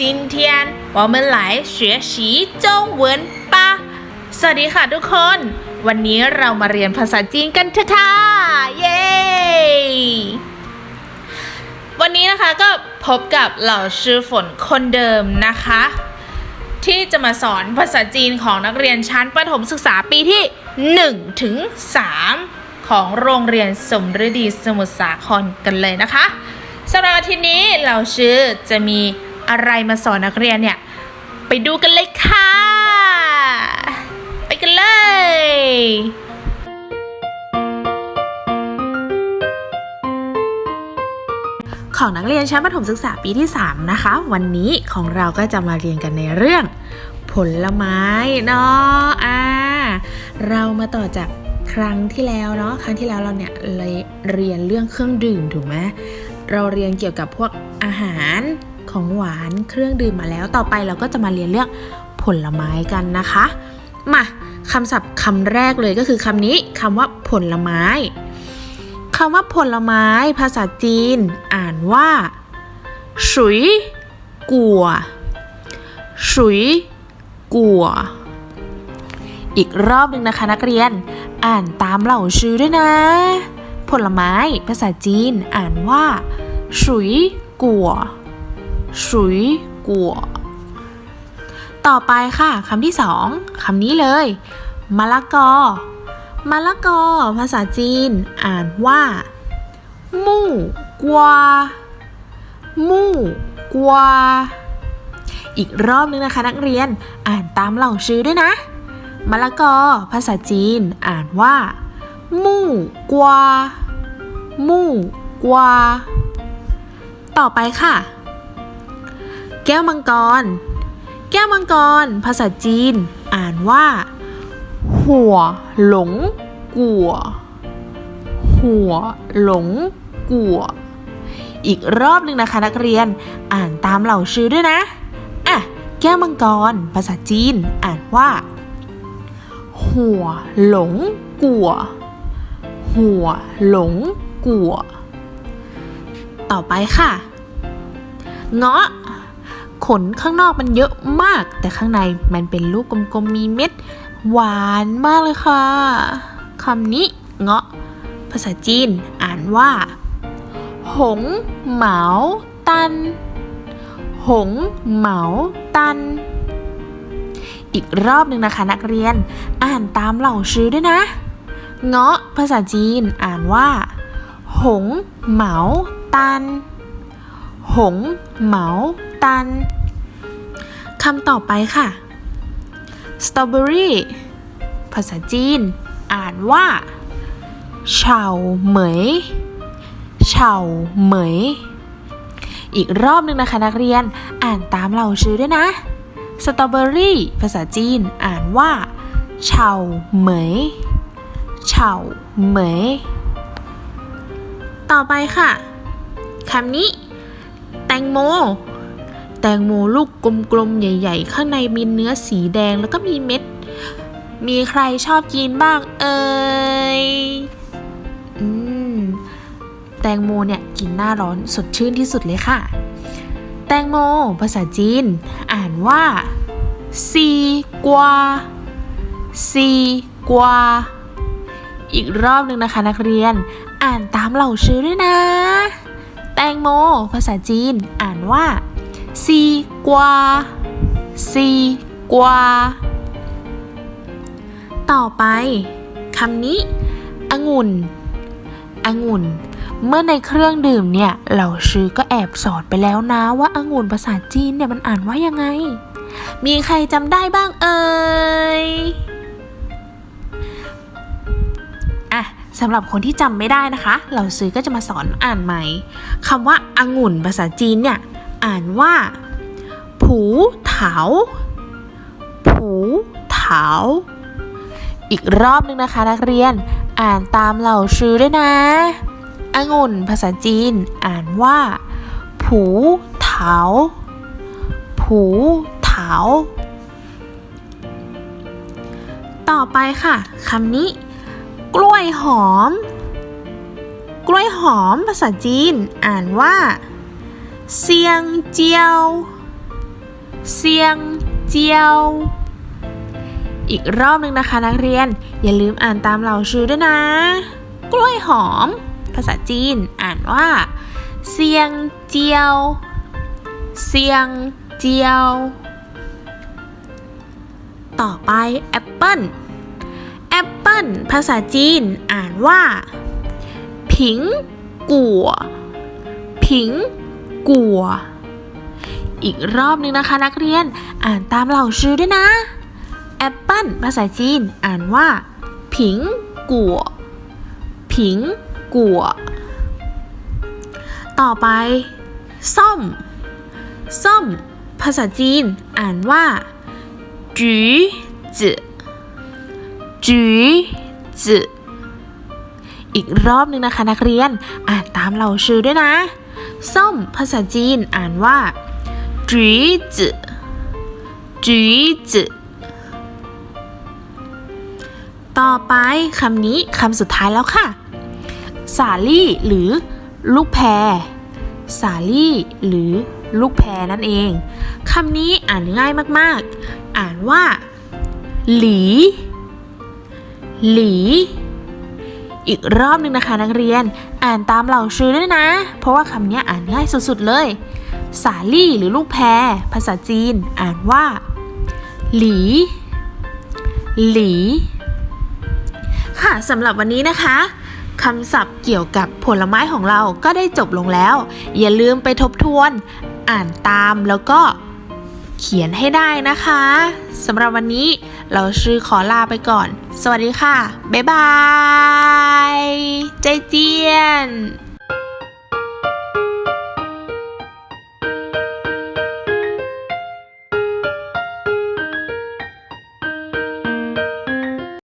今天我们来学习中文吧สวัสดีค่ะทุกคน วันนี้เรามาเรียนภาษาจีนกันเถอะค่ะ เย้ วันนี้นะคะก็พบกับเหล่าชื่อฝนคนเดิมนะคะ ที่จะมาสอนภาษาจีนของนักเรียนชั้นประถมศึกษาปีที่ 1 ถึง 3 ของโรงเรียนสมฤดีสมุทรสาครกันเลยนะคะสำหรับอาทิตย์นี้เราชื่อจะมี อะไรมาสอนนักเรียนเนี่ย ไปดูกันเลยค่ะ ไปกันเลยของนักเรียนชั้นประถมศึกษาปีที่ 3 นะคะ วันนี้ของเราก็จะมาเรียนกันในเรื่อง ผลไม้เนาะอ่าเรามาต่อจากครั้งที่แล้วเนาะครั้งที่แล้วเราเนี่ยเลยเรียนเรื่องเครื่องดื่มถูกไหมเราเรียนเกี่ยวกับพวกอาหาร ของหวานเครื่องดื่มมาแล้ว ต่อไปเราก็จะมาเรียนเรื่องผลไม้กันนะคะ มาคำศัพท์คำแรกเลยก็คือคำนี้คำว่าผลไม้คำว่าผลไม้ ภาษาจีน อ่านว่าฉุยกัวฉุยกัวอีกรอบหนึ่งนะคะนักเรียน อ่านตามเหล่าชื่อด้วยนะ ผลไม้ ภาษาจีน อ่านว่าฉุยกัว ฉุยกัวต่อไปค่ะคำที่สองคำนี้เลยมะละกอมะละกอ ภาษาจีน อ่านว่า มู่กวามู่กวาอีกรอบนึงนะคะนักเรียนอ่านตามเหล่าชื่อด้วยนะมะละกอ ภาษาจีน อ่านว่า มู่กวามู่กวาต่อไปค่ะ แก้วมังกร แก้วมังกร ภาษาจีน อ่านว่า หัวหลงกัว หัวหลงกัว อีกรอบหนึ่งนะคะนักเรียน อ่านตามเหล่าชื่อด้วยนะ อะ แก้วมังกร ภาษาจีน อ่านว่า หัวหลงกัว หัวหลงกัว ต่อไปค่ะ เงาะ ขนข้างนอกมันเยอะมาก แต่ข้างในมันเป็นลูกกลมๆมีเม็ด หวานมากเลยค่ะคำนี้เงาะ ภาษาจีนอ่านว่า หงเหมาตัน หงเหมาตัน อีกรอบหนึ่งนะคะนักเรียนอ่านตามเหล่าชื่อด้วยนะ เงาะภาษาจีนอ่านว่า หงเหมาตัน หงเหมาตัน คำต่อไปค่ะสตรอเบอรี่ภาษาจีน อ่านว่าเฉาเหมยเฉาเหมย อีกรอบหนึ่งนะคะนักเรียน อ่านตามเราชื่อด้วยนะ สตรอเบอรี่ภาษาจีน อ่านว่าเฉาเหมยเฉาเหมย ต่อไปค่ะ คำนี้ แตงโม ตงโมลูกกลมๆ ใหญ่ ๆ ข้างในมีเนื้อสีแดงแล้วก็มีเม็ด มีใครชอบกินบ้างเอ่ยอืมแตงโมเนี่ยกินหน้าร้อนสดชื่นที่สุดเลยค่ะ แตงโม ภาษาจีน อ่านว่าซีกวาซีกวาอีกรอบหนึ่งนะคะนักเรียน อ่านตามเหล่าชื่อด้วยนะ แตงโม ภาษาจีน อ่านว่า ซีกวาซีกวาต่อไปคำนี้องุ่นองุ่น เมื่อในเครื่องดื่มเนี่ยเราชื่อก็แอบสอนไปแล้วนะว่าองุ่นภาษาจีนเนี่ยมันอ่านว่ายังไง มีใครจำได้บ้างเอ่ยอะสำหรับคนที่จำไม่ได้นะคะเราซื้อก็จะมาสอนอ่านใหม่คำว่าองุ่นภาษาจีนเนี่ย อ่านว่า ผูเถา ผูเถา อีกรอบนึงนะคะนักเรียน อ่านตามเหล่าชื่อด้วยนะ องุ่นภาษาจีน อ่านว่า ผูเถา ผูเถา ต่อไปค่ะคำนี้ กล้วยหอม กล้วยหอมภาษาจีน อ่านว่า เซียงเจียว เซียงเจียว อีกรอบหนึ่งนะคะนักเรียน อย่าลืมอ่านตามเหล่าชื่อด้วยนะ กล้วยหอม ภาษาจีนอ่านว่า เซียงเจียว เซียงเจียว ต่อไปแอปเปิ้ลแอปเปิ้ลภาษาจีนอ่านว่า ผิงกัวผิง กัว อีกรอบหนึงนะคะนักเรียนอ่านตามเหล่าชื่อด้วยนะ แอปเปิ้ลภาษาจีนอ่านว่า ผิงกัว ผิงกัว ต่อไป ส้ม ส้ม ภาษาจีนอ่านว่าจือจือจือจืออีกรอบหนึ่งนะคะนักเรียน อ่านตามเราชื่อด้วยนะ ส้มภาษาจีนอ่านว่าจือจืจือจืต่อไปคำนี้คำสุดท้ายแล้วค่ะ สาลี่หรือลูกแพร สาลี่หรือลูกแพรนั่นเอง คำนี้อ่านง่ายมากๆ อ่านว่า หลี หลี อีกรอบหนึ่งนะคะนักเรียน อ่านตามเหล่าชื่อด้วยนะ เพราะว่าคำนี้อ่านง่ายสุดๆเลย สาลี่หรือลูกแพรภาษาจีน อ่านว่า หลี หลี ค่ะสำหรับวันนี้นะคะคำศัพท์เกี่ยวกับผลไม้ของเราก็ได้จบลงแล้ว อย่าลืมไปทบทวน อ่านตามแล้วก็เขียนให้ได้นะคะสำหรับวันนี้เราชื่อขอลาไปก่อน สวัสดีค่ะ บ๊ายบาย ใจเจียน